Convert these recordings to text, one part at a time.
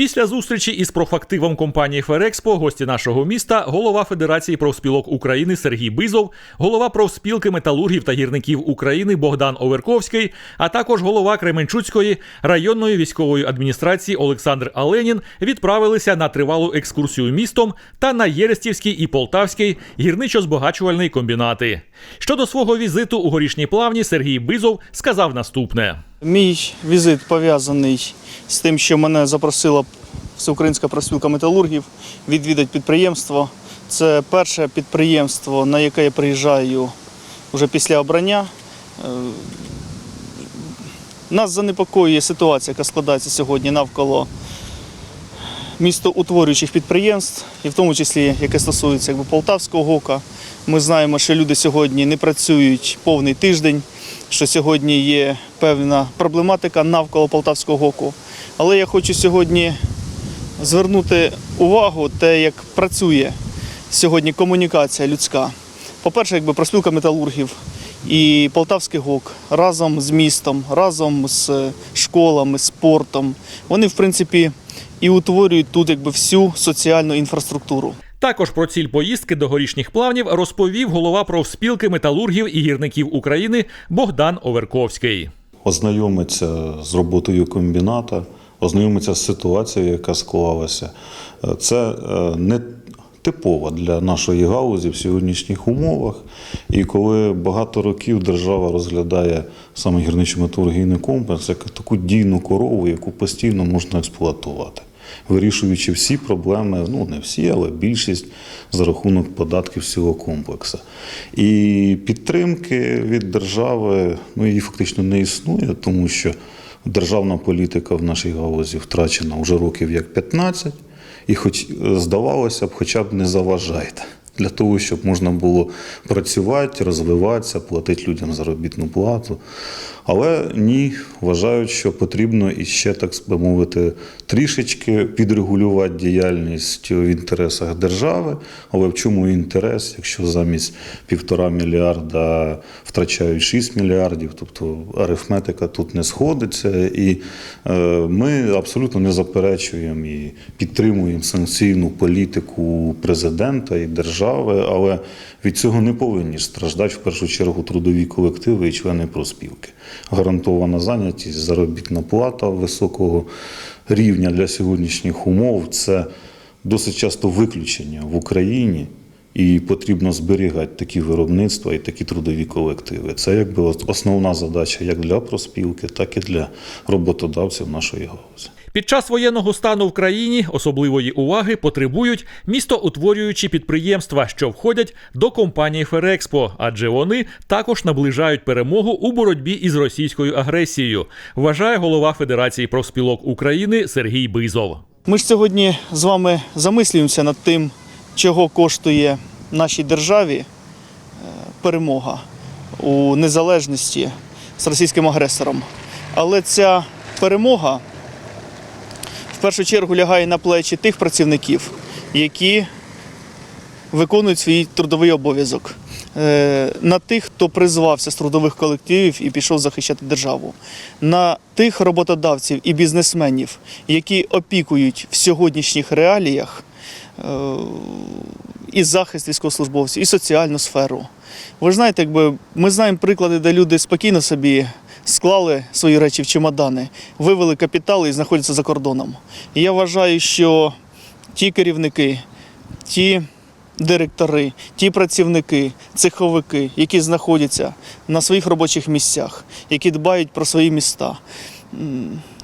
Після зустрічі із профактивом компанії Ферекспо гості нашого міста, голова Федерації профспілок України Сергій Бизов, голова профспілки металургів та гірників України Богдан Оверковський, а також голова Кременчуцької районної військової адміністрації Олександр Аленін відправилися на тривалу екскурсію містом та на Єрестівський і Полтавський гірничо-збагачувальний комбінати. Щодо свого візиту у горішній плавні Сергій Бизов сказав наступне. Мій візит пов'язаний з тим, що мене запросила Всеукраїнська профспілка металургів відвідати підприємство. Це перше підприємство, на яке я приїжджаю вже після обрання. Е, Нас занепокоює ситуація, яка складається сьогодні навколо містоутворюючих підприємств, і в тому числі, яке стосується якби, Полтавського ГОКа. Ми знаємо, що люди сьогодні не працюють повний тиждень, що сьогодні є певна проблематика навколо Полтавського ГОКу. Але я хочу сьогодні звернути увагу те, як працює сьогодні комунікація людська. По-перше, якби проспілка металургів і Полтавський ГОК разом з містом, разом з школами, спортом. Вони, в принципі, і утворюють тут якби всю соціальну інфраструктуру. Також про ціль поїздки до горішніх плавнів розповів голова профспілки металургів і гірників України Богдан Оверковський. ознайомиться з роботою комбіната, ознайомиться з ситуацією, яка склалася. Це е, не типово для нашої галузі в сьогоднішніх умовах. І коли багато років держава розглядає саме гірничо-металургійний комплекс як таку дійну корову, яку постійно можна експлуатувати. Вирішуючи всі проблеми, ну не всі, але більшість за рахунок податків всього комплексу. І підтримки від держави ну, її фактично не існує, тому що державна політика в нашій галузі втрачена вже років як 15, і хоч е, здавалося б, хоча б не заважайте. Для того, щоб можна було працювати, розвиватися, платити людям заробітну плату. Але ні, вважають, що потрібно іще, так би мовити, трішечки підрегулювати діяльність в інтересах держави. Але в чому інтерес, якщо замість півтора мільярда втрачають 6 мільярдів, тобто арифметика тут не сходиться. І е, ми абсолютно не заперечуємо і підтримуємо санкційну політику президента і держави, але від цього не повинні страждати в першу чергу трудові колективи і члени профспілки. Гарантована зайнятість, заробітна плата високого рівня для сьогоднішніх умов це досить часто виключення в Україні. І потрібно зберігати такі виробництва і такі трудові колективи. Це якби основна задача як для проспілки, так і для роботодавців нашої галузі. Під час воєнного стану в країні особливої уваги потребують містоутворюючі підприємства, що входять до компанії Ферекспо, адже вони також наближають перемогу у боротьбі із російською агресією, вважає голова Федерації профспілок України Сергій Бизов. Ми ж сьогодні з вами замислюємося над тим, чого коштує нашій державі е, перемога у незалежності з російським агресором. Але ця перемога першу чергу лягає на плечі тих працівників, які виконують свій трудовий обов'язок. Е, На тих, хто призвався з трудових колективів і пішов захищати державу, на тих роботодавців і бізнесменів, які опікують в сьогоднішніх реаліях е, і захист військовослужбовців, і соціальну сферу. Ви знаєте, якби ми знаємо приклади, де люди спокійно собі склали свої речі в чемодани, вивели капітали і знаходяться за кордоном. І я вважаю, що ті керівники, ті директори, ті працівники, цеховики, які знаходяться на своїх робочих місцях, які дбають про свої міста,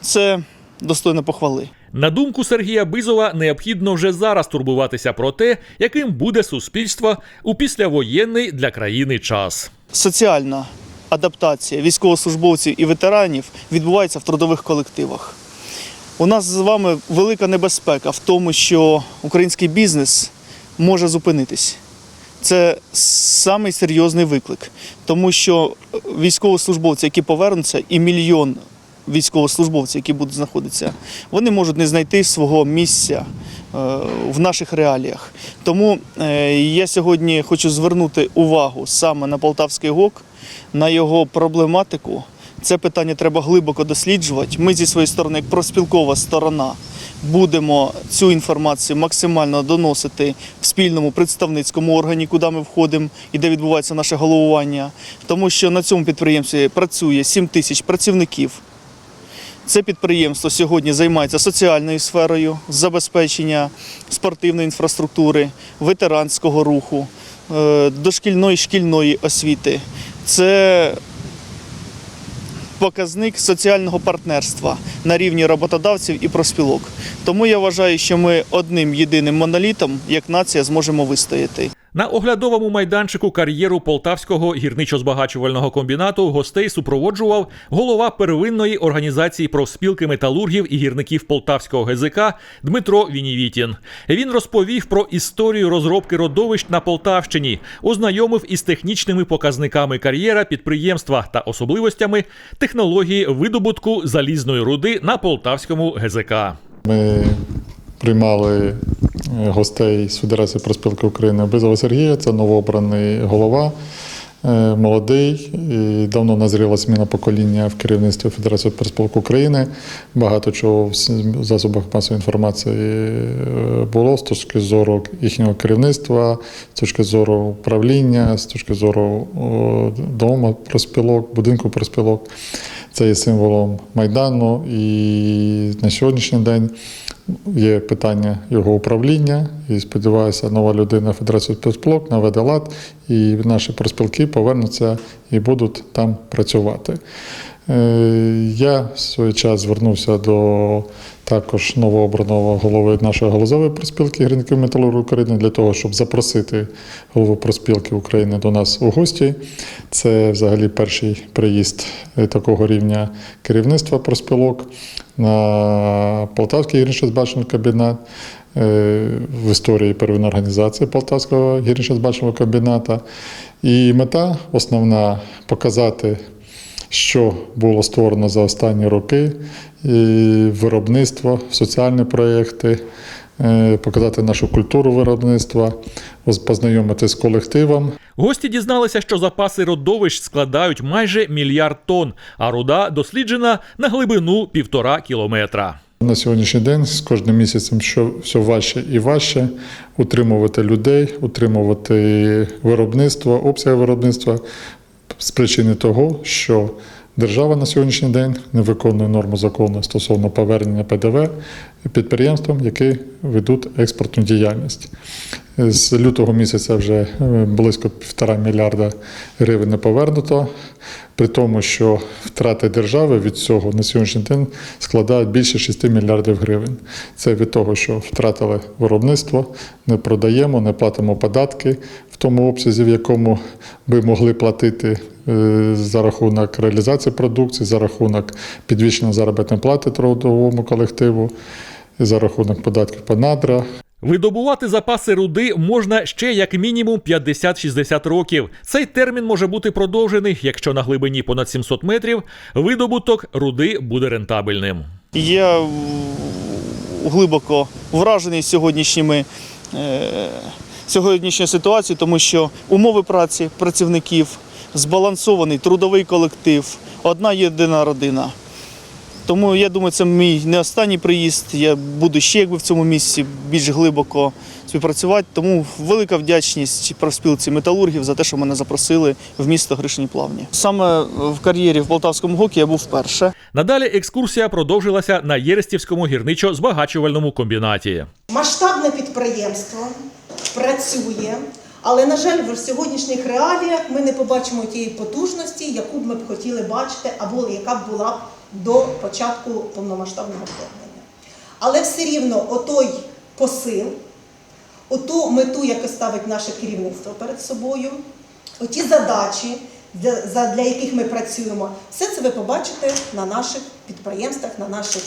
це достойно похвали. На думку Сергія Бизова, необхідно вже зараз турбуватися про те, яким буде суспільство у післявоєнний для країни час. Соціальна адаптація військовослужбовців і ветеранів відбувається в трудових колективах. У нас з вами велика небезпека в тому, що український бізнес може зупинитись. Це самий серйозний виклик, тому що військовослужбовці, які повернуться, і мільйон військовослужбовців, які будуть знаходитися, вони можуть не знайти свого місця е, в наших реаліях. Тому е, я сьогодні хочу звернути увагу саме на Полтавський ГОК, на його проблематику. Це питання треба глибоко досліджувати. Ми зі своєї сторони, як проспілкова сторона, будемо цю інформацію максимально доносити в спільному представницькому органі, куди ми входимо і де відбувається наше головування. Тому що на цьому підприємстві працює 7 тисяч працівників. Це підприємство сьогодні займається соціальною сферою забезпечення спортивної інфраструктури, ветеранського руху, е, дошкільної шкільної освіти. Це показник соціального партнерства на рівні роботодавців і профспілок. Тому я вважаю, що ми одним єдиним монолітом, як нація, зможемо вистояти. На оглядовому майданчику кар'єру Полтавського гірничо-збагачувального комбінату гостей супроводжував голова первинної організації профспілки металургів і гірників Полтавського ГЗК Дмитро Вінівітін. Він розповів про історію розробки родовищ на Полтавщині, ознайомив із технічними показниками кар'єра підприємства та особливостями технології видобутку залізної руди на Полтавському ГЗК. Ми приймали е, гостей з Федерації проспілки України Бизова Сергія, це новообраний голова, е, молодий. І давно назріла зміна покоління в керівництві Федерації проспілок України. Багато чого в засобах масової інформації е, було з точки зору їхнього керівництва, з точки зору управління, з точки зору дому проспілок, будинку проспілок. Це є символом Майдану. І на сьогоднішній день є питання його управління. І сподіваюся, нова людина Федерації спецблок наведе лад, і наші проспілки повернуться і будуть там працювати. Е, Я в свій час звернувся до також новообраного голови нашої галузевої проспілки гірників металургів України для того, щоб запросити голову проспілки України до нас у гості. Це взагалі перший приїзд е, такого рівня керівництва проспілок на Полтавський гірничо-збачний кабінет. е, В історії первинної організації Полтавського гірничо-збачного комбіната. І мета основна показати що було створено за останні роки, виробництво, соціальні проєкти, е, показати нашу культуру виробництва, познайомити з колективом. Гості дізналися, що запаси родовищ складають майже мільярд тонн, а руда досліджена на глибину півтора кілометра. На сьогоднішній день з кожним місяцем що все важче і важче утримувати людей, утримувати виробництво, обсяги виробництва з причини того, що держава на сьогоднішній день не виконує норму закону стосовно повернення ПДВ підприємствам, які ведуть експортну діяльність. З лютого місяця вже е, близько півтора мільярда гривень не повернуто, при тому, що втрати держави від цього на сьогоднішній день складають більше 6 мільярдів гривень. Це від того, що втратили виробництво, не продаємо, не платимо податки в тому обсязі, в якому би могли платити е, за рахунок реалізації продукції, за рахунок підвищення заробітної плати трудовому колективу, за рахунок податків по надрах. Видобувати запаси руди можна ще як мінімум 50-60 років. Цей термін може бути продовжений, якщо на глибині понад 700 метрів видобуток руди буде рентабельним. Я глибоко вражений сьогоднішніми. е, Сьогоднішньою ситуацією, тому що умови праці працівників, збалансований трудовий колектив, одна єдина родина. Тому я думаю, це мій не останній приїзд. Я буду ще якби в цьому місці більш глибоко співпрацювати. Тому велика вдячність профспілці металургів за те, що мене запросили в місто Гришні Плавні. Саме в кар'єрі в Полтавському ГОКі я був вперше. Надалі екскурсія продовжилася на Єрестівському гірничо-збагачувальному комбінаті. Масштабне підприємство працює, але, на жаль, в сьогоднішніх реаліях ми не побачимо тієї потужності, яку б ми б хотіли бачити, або яка б була б до початку повномасштабного вторгнення. Але все рівно отой посил, оту мету, яку ставить наше керівництво перед собою, оті задачі, для, яких ми працюємо, все це ви побачите на наших підприємствах, на наших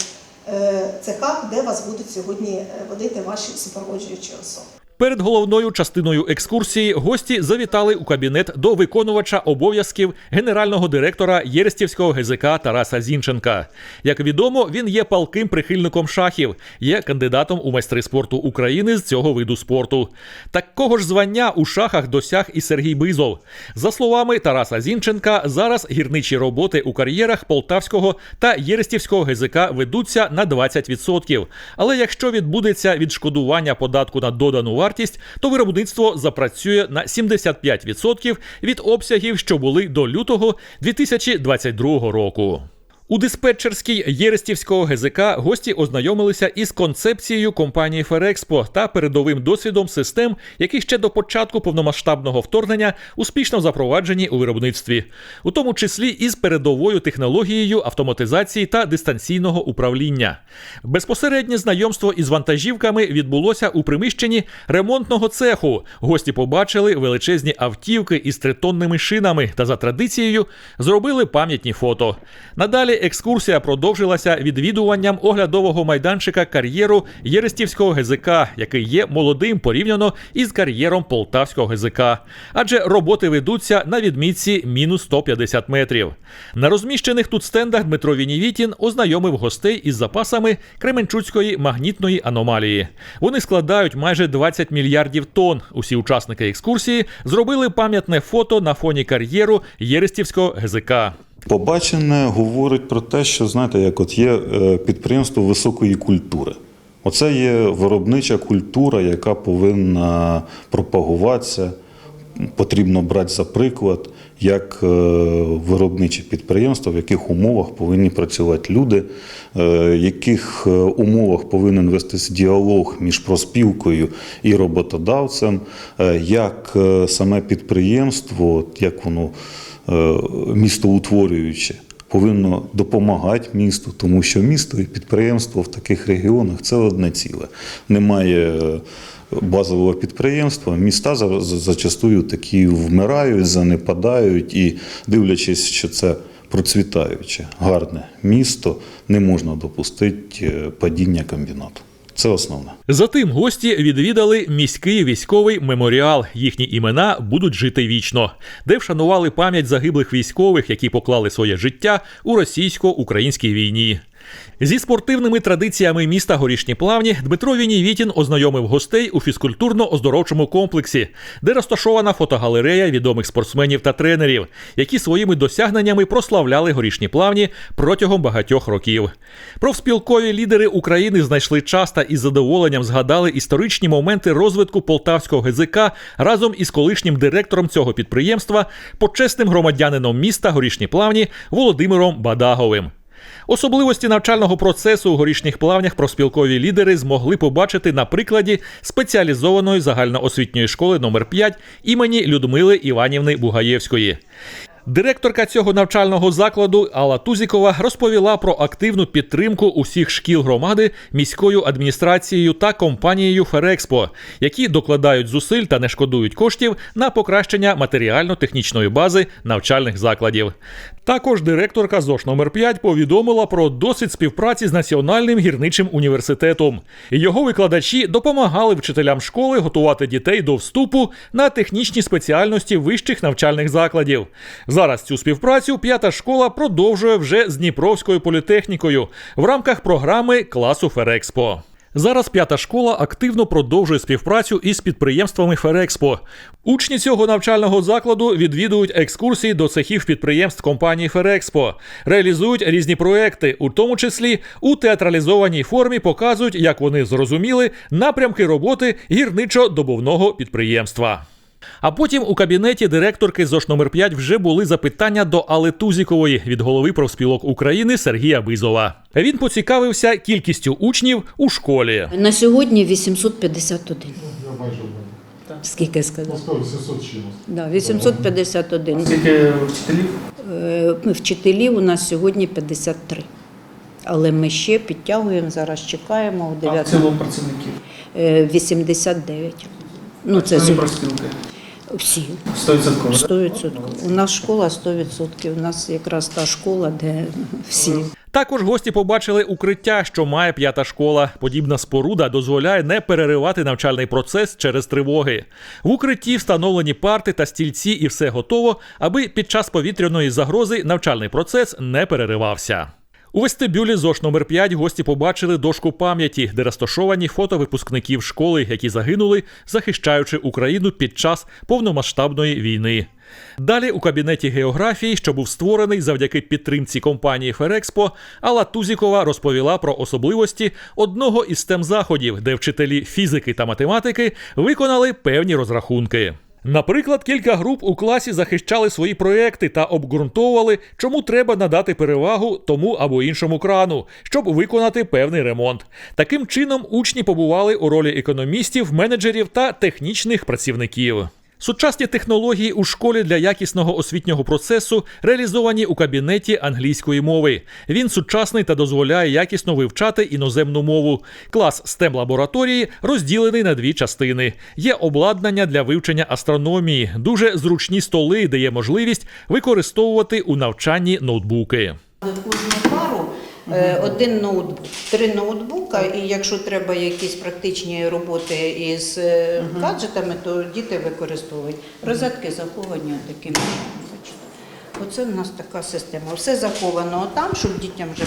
е, цехах, де вас будуть сьогодні е, водити ваші супроводжуючі особи. Перед головною частиною екскурсії гості завітали у кабінет до виконувача обов'язків генерального директора Єрестівського ГЗК Тараса Зінченка. Як відомо, він є палким прихильником шахів, є кандидатом у майстри спорту України з цього виду спорту. Такого ж звання у шахах досяг і Сергій Бизов. За словами Тараса Зінченка, зараз гірничі роботи у кар'єрах Полтавського та Єрестівського ГЗК ведуться на 20%. Але якщо відбудеться відшкодування податку на додану то виробництво запрацює на 75% від обсягів, що були до лютого 2022 року. У диспетчерській Єрестівського ГЗК гості ознайомилися із концепцією компанії Ферекспо та передовим досвідом систем, які ще до початку повномасштабного вторгнення успішно запроваджені у виробництві, у тому числі із передовою технологією автоматизації та дистанційного управління. Безпосереднє знайомство із вантажівками відбулося у приміщенні ремонтного цеху. Гості побачили величезні автівки із тритонними шинами та за традицією зробили пам'ятні фото. Надалі екскурсія продовжилася відвідуванням оглядового майданчика кар'єру Єрестівського ГЗК, який є молодим порівняно із кар'єром Полтавського ГЗК. Адже роботи ведуться на відмітці мінус 150 метрів. На розміщених тут стендах Дмитро Вінівітін ознайомив гостей із запасами Кременчуцької магнітної аномалії. Вони складають майже 20 мільярдів тонн. Усі учасники екскурсії зробили пам'ятне фото на фоні кар'єру Єрестівського ГЗК. Побачене говорить про те, що знаєте, як от є е, підприємство високої культури. Оце є виробнича культура, яка повинна пропагуватися. Потрібно брати за приклад, як е, виробничі підприємства, в яких умовах повинні працювати люди, е, в яких е, умовах повинен вестись діалог між проспілкою і роботодавцем, е, як е, саме підприємство, як воно е, містоутворююче, повинно допомагати місту, тому що місто і підприємство в таких регіонах це одне ціле. Немає е, базового підприємства, міста за- за- зачастую такі вмирають, занепадають і дивлячись, що це процвітаюче, гарне місто, не можна допустити е, падіння комбінату. Це основне. Затим гості відвідали міський військовий меморіал. Їхні імена будуть жити вічно, де вшанували пам'ять загиблих військових, які поклали своє життя у російсько-українській війні. Зі спортивними традиціями міста Горішні Плавні Дмитро Вінівітін ознайомив гостей у фізкультурно-оздоровчому комплексі, де розташована фотогалерея відомих спортсменів та тренерів, які своїми досягненнями прославляли горішні плавні протягом багатьох років. Профспілкові лідери України знайшли час та із задоволенням згадали історичні моменти розвитку полтавського ГЗК разом із колишнім директором цього підприємства, почесним громадянином міста Горішні Плавні Володимиром Бадаговим. Особливості навчального процесу у горішніх плавнях проспілкові лідери змогли побачити на прикладі спеціалізованої загальноосвітньої школи номер 5 імені Людмили Іванівни Бугаєвської. Директорка цього навчального закладу Алла Тузікова розповіла про активну підтримку усіх шкіл громади міською адміністрацією та компанією Ферекспо, які докладають зусиль та не шкодують коштів на покращення матеріально-технічної бази навчальних закладів. Також директорка ЗОШ номер 5 повідомила про досвід співпраці з Національним гірничим університетом. Його викладачі допомагали вчителям школи готувати дітей до вступу на технічні спеціальності вищих навчальних закладів. Зараз цю співпрацю п'ята школа продовжує вже з Дніпровською політехнікою в рамках програми класу Ферекспо. Зараз п'ята школа активно продовжує співпрацю із підприємствами Ферекспо. Учні цього навчального закладу відвідують екскурсії до цехів підприємств компанії Ферекспо, реалізують різні проекти, у тому числі у театралізованій формі показують, як вони зрозуміли напрямки роботи гірничо-добувного підприємства. А потім у кабінеті директорки ЗОШ номер 5 вже були запитання до Алли Тузікової від голови профспілок України Сергія Бизова. Він поцікавився кількістю учнів у школі. На сьогодні 851. Скільки сказав? 700 чимось. Да, 851. Скільки вчителів? Е, Вчителів у нас сьогодні 53. Але ми ще підтягуємо, зараз чекаємо у 9 працівників. Е, 89. Ну, це з- профспілки. всі. 100%. 100%. У нас школа 100%. У нас якраз та школа, де всі. Також гості побачили укриття, що має п'ята школа. Подібна споруда дозволяє не переривати навчальний процес через тривоги. В укритті встановлені парти та стільці, і все готово, аби під час повітряної загрози навчальний процес не переривався. У вестибюлі ЗОШ номер 5 гості побачили дошку пам'яті, де розташовані фото випускників школи, які загинули, захищаючи Україну під час повномасштабної війни. Далі у кабінеті географії, що був створений завдяки підтримці компанії Ферекспо, Алла Тузікова розповіла про особливості одного із тем заходів, де вчителі фізики та математики виконали певні розрахунки. Наприклад, кілька груп у класі захищали свої проекти та обґрунтовували, чому треба надати перевагу тому або іншому крану, щоб виконати певний ремонт. Таким чином, учні побували у ролі економістів, менеджерів та технічних працівників. Сучасні технології у школі для якісного освітнього процесу реалізовані у кабінеті англійської мови. Він сучасний та дозволяє якісно вивчати іноземну мову. Клас stem лабораторії розділений на дві частини. Є обладнання для вивчення астрономії, дуже зручні столи, де є можливість використовувати у навчанні ноутбуки. В кожну пару е, один ноутбук, три ноутбука, і якщо треба якісь практичні роботи із е, гаджетами, то діти використовують. Розетки заховані таким чином. Оце в нас така система. Все заховано там, щоб дітям вже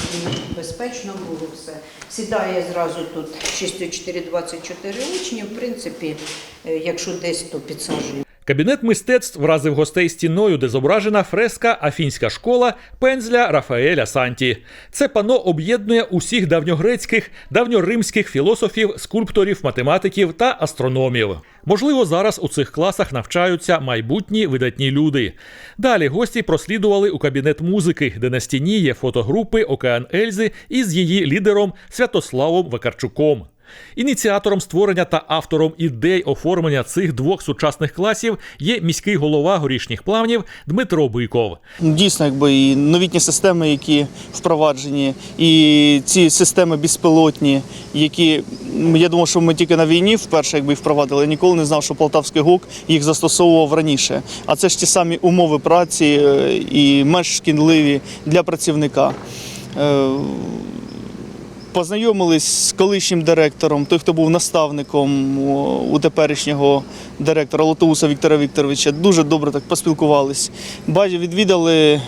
безпечно було все. Сідає зразу тут 6424 учні. В принципі, е, якщо десь, то підсаджуємо. Кабінет мистецтв вразив гостей стіною, де зображена фреска Афінська школа пензля Рафаеля Санті. Це пано об'єднує усіх давньогрецьких, давньоримських філософів, скульпторів, математиків та астрономів. Можливо, зараз у цих класах навчаються майбутні видатні люди. Далі гості прослідували у кабінет музики, де на стіні є фотогрупи Океан Ельзи із її лідером Святославом Вакарчуком. Ініціатором створення та автором ідей оформлення цих двох сучасних класів є міський голова горішніх плавнів Дмитро. Ну, Дійсно, якби і новітні системи, які впроваджені, і ці системи безпілотні, які я думав, що ми тільки на війні вперше якби впровадили. Я ніколи не знав, що Полтавський ГУК їх застосовував раніше. А це ж ті самі умови праці е, і менш шкідливі для працівника. Познайомились з колишнім директором, той, хто був наставником у теперішнього директора Лотоуса Віктора Вікторовича. Дуже добре так поспілкувались. Бачу, відвідали е,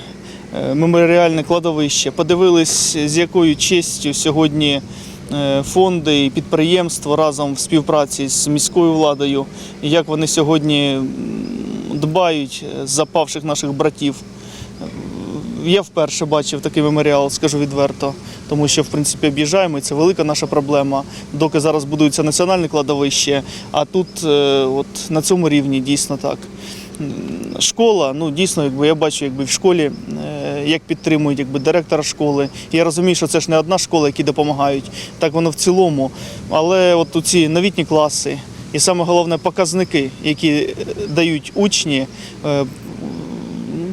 меморіальне кладовище, подивились, з якою честю сьогодні е, фонди і підприємства разом в співпраці з міською владою, як вони сьогодні дбають е, за павших наших братів. Я вперше бачив такий меморіал, скажу відверто, тому що в принципі об'їжджаємо, і це велика наша проблема. Доки зараз будується національне кладовище, а тут е, от на цьому рівні дійсно так. Школа, ну дійсно, якби я бачу, якби в школі е, як підтримують якби директора школи. Я розумію, що це ж не одна школа, які допомагають, так воно в цілому. Але от у ці новітні класи, і саме головне показники, які е, дають учні,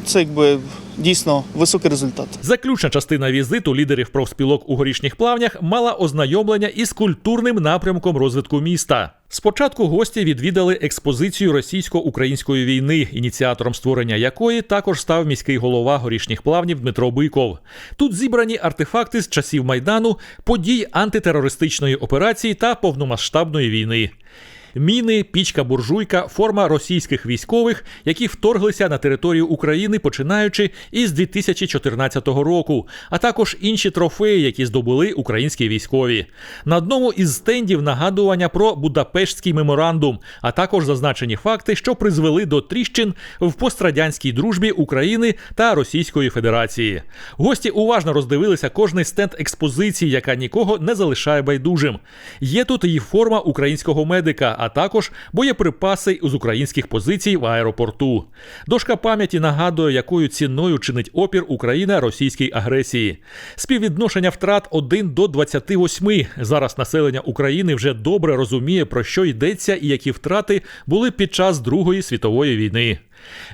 це якби дійсно високий результат. Заключна частина візиту лідерів профспілок у горішніх плавнях мала ознайомлення із культурним напрямком розвитку міста. Спочатку гості відвідали експозицію російсько-української війни, ініціатором створення якої також став міський голова горішніх плавнів Дмитро Биков. Тут зібрані артефакти з часів майдану, подій антитерористичної операції та повномасштабної війни. Міни, пічка буржуйка, форма російських військових, які вторглися на територію України починаючи із 2014 року, а також інші трофеї, які здобули українські військові. На одному із стендів нагадування про Будапештський меморандум, а також зазначені факти, що призвели до тріщин в пострадянській дружбі України та Російської Федерації. Гості уважно роздивилися кожний стенд експозиції, яка нікого не залишає байдужим. Є тут і форма українського медика, а також боєприпаси з українських позицій в аеропорту. Дошка пам'яті нагадує, якою ціною чинить опір Україна російській агресії. Співвідношення втрат 1 до 28. Зараз населення України вже добре розуміє, про що йдеться і які втрати були під час Другої світової війни.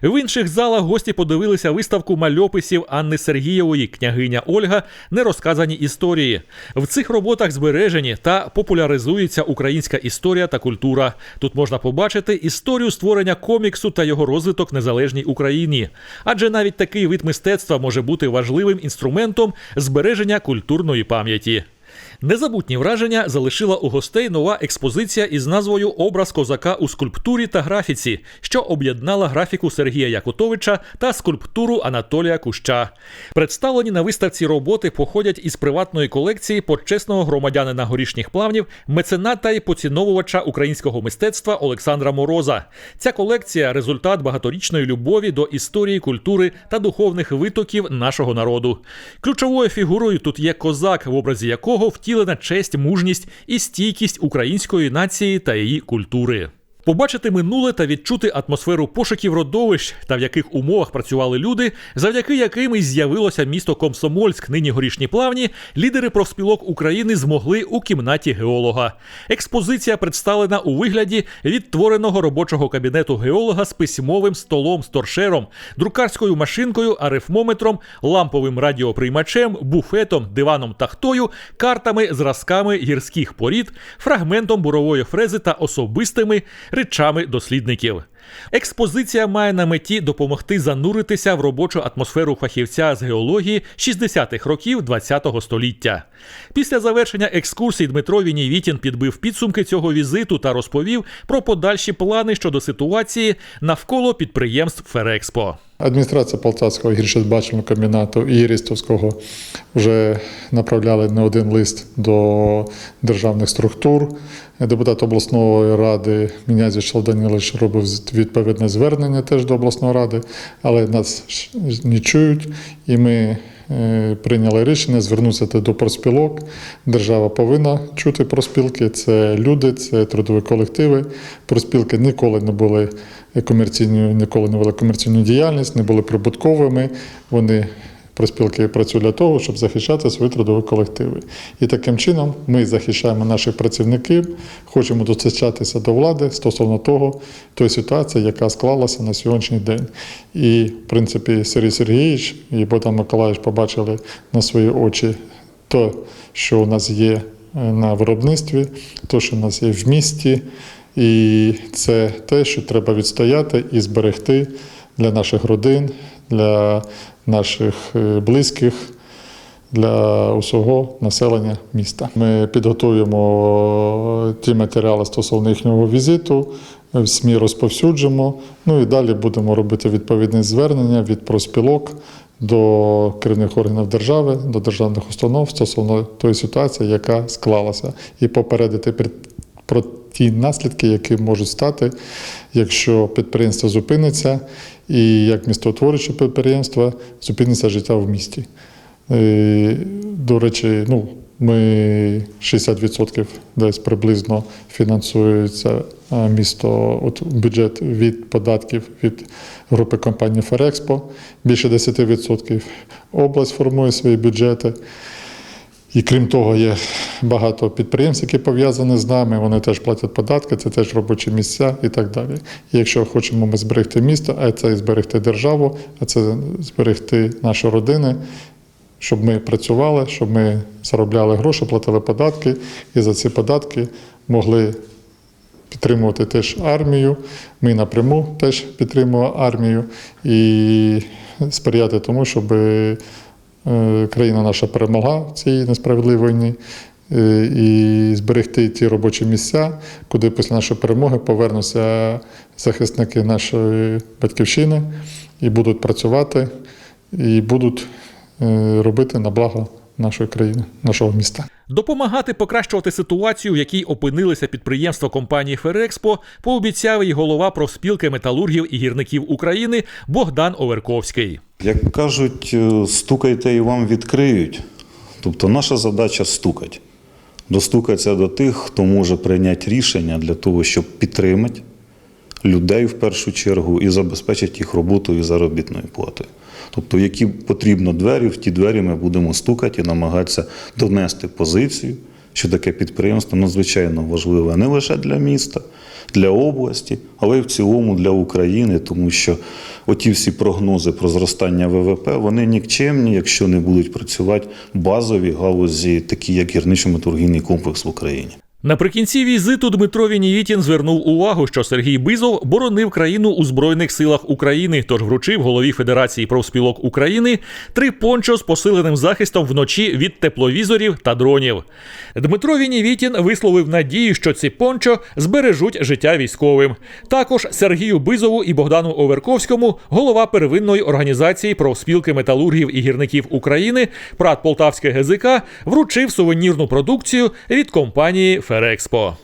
В інших залах гості подивилися виставку мальописів Анни Сергієвої княгиня Ольга Нерозказані історії. В цих роботах збережені та популяризується українська історія та культура. Тут можна побачити історію створення коміксу та його розвиток в незалежній Україні. Адже навіть такий вид мистецтва може бути важливим інструментом збереження культурної пам'яті. Незабутні враження залишила у гостей нова експозиція із назвою Образ козака у скульптурі та графіці, що об'єднала графіку Сергія Якутовича та скульптуру Анатолія Куща. Представлені на виставці роботи походять із приватної колекції почесного громадянина горішніх плавнів, мецената і поціновувача українського мистецтва Олександра Мороза. Ця колекція результат багаторічної любові до історії, культури та духовних витоків нашого народу. Ключовою фігурою тут є козак, в образі якого втілена честь, мужність і стійкість української нації та її культури. Побачити минуле та відчути атмосферу пошуків родовищ та в яких умовах працювали люди, завдяки яким і з'явилося місто Комсомольськ, нині горішні плавні, лідери профспілок України змогли у кімнаті геолога. Експозиція представлена у вигляді відтвореного робочого кабінету геолога з письмовим столом з торшером, друкарською машинкою, арифмометром, ламповим радіоприймачем, буфетом, диваном тахтою, картами, зразками гірських порід, фрагментом бурової фрези та особистими речами дослідників. Експозиція має на меті допомогти зануритися в робочу атмосферу фахівця з геології 60-х років ХХ століття. Після завершення екскурсій Дмитро Вінівітін підбив підсумки цього візиту та розповів про подальші плани щодо ситуації навколо підприємств Ферекспо. Адміністрація Полтавського гіршозбачального комбінату і Рістовського вже направляли не один лист до державних структур. Депутат обласної ради Мінязів Данилович робив відповідне звернення теж до обласної ради, але нас не чують, і ми е, прийняли рішення звернутися до проспілок. Держава повинна чути проспілки. Це люди, це трудові колективи. Проспілки ніколи не були комерційною, ніколи не вели комерційну діяльність, не були прибутковими. Вони Проспілки працюють для того, щоб захищати свої трудові колективи. І таким чином ми захищаємо наших працівників, хочемо достачатися до влади стосовно того, тої ситуації, яка склалася на сьогоднішній день. І, в принципі, Сергій Сергійович і Богдан Миколаївич побачили на свої очі те, що у нас є е, на виробництві, те, що у нас є в місті. І це те, що треба відстояти і зберегти для наших родин, для наших е, близьких, для усього населення міста. Ми підготуємо ті матеріали стосовно їхнього візиту, в СМІ розповсюджимо. Ну і далі будемо робити відповідні звернення від проспілок до керівних органів держави, до державних установ стосовно тої ситуації, яка склалася, і попередити пер- про ті наслідки, які можуть стати, якщо підприємство зупиниться, і як містоутворююче підприємство зупиниться життя в місті. Е, До речі, ну, ми 60% десь приблизно фінансується е, місто, от бюджет від податків від групи компанії Ферекспо, більше 10%. Область формує свої бюджети. І крім того, є багато підприємств, які пов'язані з нами, вони теж платять податки, це теж робочі місця і так далі. І якщо хочемо ми зберегти місто, а це і зберегти державу, а це зберегти наші родини, щоб ми працювали, щоб ми заробляли гроші, платили податки, і за ці податки могли підтримувати теж армію. Ми напряму теж підтримуємо армію і сприяти тому, щоб країна наша перемогла в цій несправедливій війні. е, І зберегти ті робочі місця, куди після нашої перемоги повернуться захисники нашої батьківщини і будуть працювати, і будуть е, робити на благо нашої країни, нашого міста. Допомагати покращувати ситуацію, в якій опинилися підприємства компанії Ферекспо, пообіцяв і голова профспілки металургів і гірників України Богдан Оверковський. Як кажуть, е, стукайте і вам відкриють. Тобто наша задача стукати. Достукатися до тих, хто може прийняти рішення для того, щоб підтримати людей в першу чергу і забезпечити їх роботою і заробітною платою. Тобто, які потрібно двері, в ті двері ми будемо стукати і намагатися донести позицію, що таке підприємство надзвичайно важливе не лише для міста, для області, але й в цілому для України, тому що оті всі прогнози про зростання ВВП вони нікчемні, якщо не будуть працювати базові галузі, такі як гірничо-металургійний комплекс в Україні. Наприкінці візиту Дмитро Вінівітін звернув увагу, що Сергій Бизов боронив країну у Збройних силах України, тож вручив голові Федерації профспілок України три пончо з посиленим захистом вночі від тепловізорів та дронів. Дмитро Вінівітін висловив надію, що ці пончо збережуть життя військовим. Також Сергію Бизову і Богдану Оверковському, голова первинної організації профспілки металургів і гірників України, прат Полтавське ГЗК, вручив сувенірну продукцію від компанії Ферекспо.